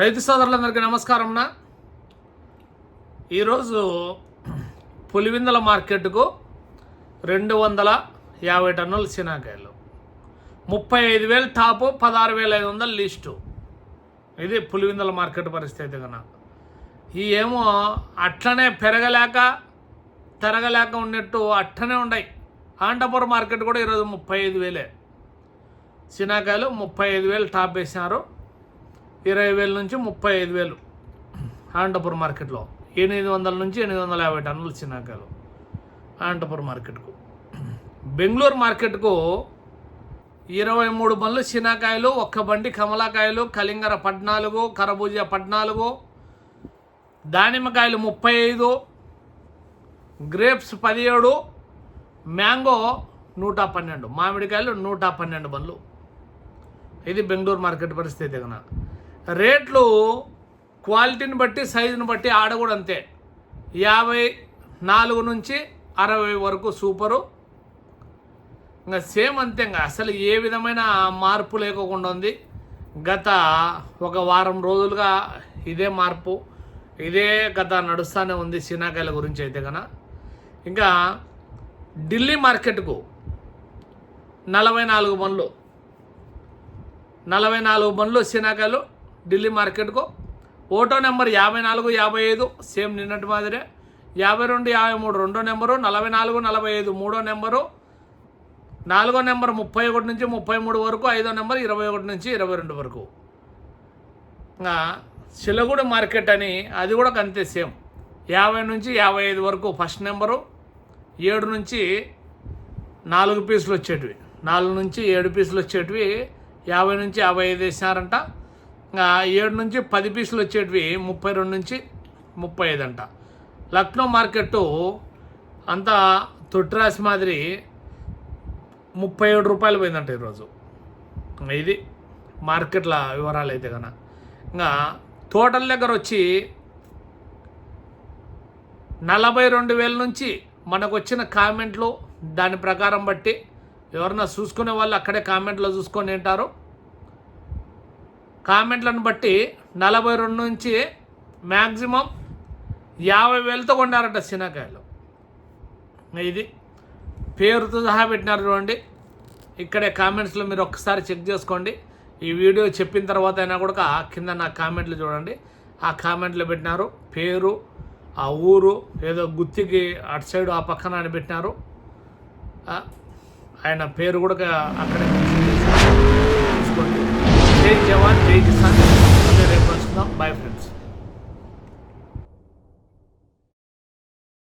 రైతు సోదరులందరికీ నమస్కారంనా ఈరోజు పులివిందల మార్కెట్కు రెండు వందల యాభై టన్నుల శనాకాయలు ముప్పై ఐదు వేలు టాపు పదహారు వేల ఐదు వందల లిస్టు. ఇది పులివిందల మార్కెట్ పరిస్థితి కన్నా ఈ ఏమో అట్లనే పెరగలేక తిరగలేక ఉన్నట్టు అట్లనే ఉన్నాయి. ఆంటపూర్ మార్కెట్ కూడా ఈరోజు ముప్పై ఐదు వేలే. శనాకాయలు ముప్పై ఐదు వేలు టాప్ వేసినారు. ఇరవై వేల నుంచి ముప్పై ఐదు వేలు అనంతపురం మార్కెట్లో. ఎనిమిది వందల నుంచి ఎనిమిది వందల యాభై టన్నులు చిన్నాకాయలు అనంతపురం మార్కెట్కు. బెంగళూరు మార్కెట్కు ఇరవై మూడు బండ్లు చినాకాయలు ఒక్క బండి కమలాకాయలు కలింగర పద్నాలుగు కరబూజ పద్నాలుగు దానిమ్మకాయలు ముప్పై ఐదు గ్రేప్స్ పదిహేడు మ్యాంగో నూట పన్నెండు మామిడికాయలు నూట పన్నెండు బండ్లు. ఇది బెంగళూరు మార్కెట్ పరిస్థితి కన్నా రేట్లు క్వాలిటీని బట్టి సైజుని బట్టి ఆడ కూడా అంతే. యాభై నాలుగు నుంచి అరవై వరకు సూపరు. ఇంకా సేమ్ అంతే ఇంకా అసలు ఏ విధమైన మార్పు లేకోకుండా ఉంది. గత ఒక వారం రోజులుగా ఇదే మార్పు ఇదే గత నడుస్తూనే ఉంది సీనాకాయల గురించి అయితే కన. ఇంకా ఢిల్లీ మార్కెట్కు నలభై నాలుగు బండ్లు నలభై నాలుగు బండ్లు సినాకాయలు ఢిల్లీ మార్కెట్కు. ఓటో నెంబర్ యాభై నాలుగు యాభై ఐదు సేమ్ నిన్నటి మాదిరే. యాభై రెండు యాభై మూడు రెండో నెంబరు నలభై నాలుగు నలభై ఐదు మూడో నెంబరు నాలుగో నెంబర్ ముప్పై ఒకటి నుంచి ముప్పై మూడు వరకు ఐదో నెంబర్ ఇరవై ఒకటి నుంచి ఇరవై రెండు వరకు. ఇంకా మార్కెట్ అని అది కూడా అంతే సేమ్. యాభై నుంచి యాభై ఐదు వరకు ఫస్ట్ నెంబరు ఏడు నుంచి నాలుగు పీసులు వచ్చేటివి. నాలుగు నుంచి ఏడు పీసులు వచ్చేటివి. యాభై నుంచి యాభై ఐదు వేసినారంట. ఏడు నుంచి పది పీసులు వచ్చేటివి ముప్పై రెండు నుంచి ముప్పై ఐదు అంట. లక్నో మార్కెట్టు అంతా తొట్టిరాసి మాదిరి ముప్పై ఏడు రూపాయలు పోయిందంట ఈరోజు. ఇది మార్కెట్ల వివరాలు అయితే కనుక ఇంకా తోటల దగ్గర వచ్చి నలభై రెండు వేల నుంచి మనకు వచ్చిన కామెంట్లు దాని ప్రకారం బట్టి ఎవరన్నా చూసుకునే వాళ్ళు అక్కడే కామెంట్లో చూసుకొని ఉంటారు కామెంట్లను బట్టి నలభై రెండు నుంచి మ్యాక్సిమం యాభై వేలతో కొన్నారట శనకాయలు ఇది పేరుతో సహా పెట్టినారు చూడండి. ఇక్కడే కామెంట్స్లో మీరు ఒక్కసారి చెక్ చేసుకోండి. ఈ వీడియో చెప్పిన తర్వాత అయినా కూడా కింద నా కామెంట్లు చూడండి. ఆ కామెంట్లు పెట్టినారు పేరు ఆ ఊరు ఏదో గుత్తికి అటు సైడ్ ఆ పక్కన అని పెట్టినారు. ఆయన పేరు కూడా అక్కడే जय जवान जय किसान।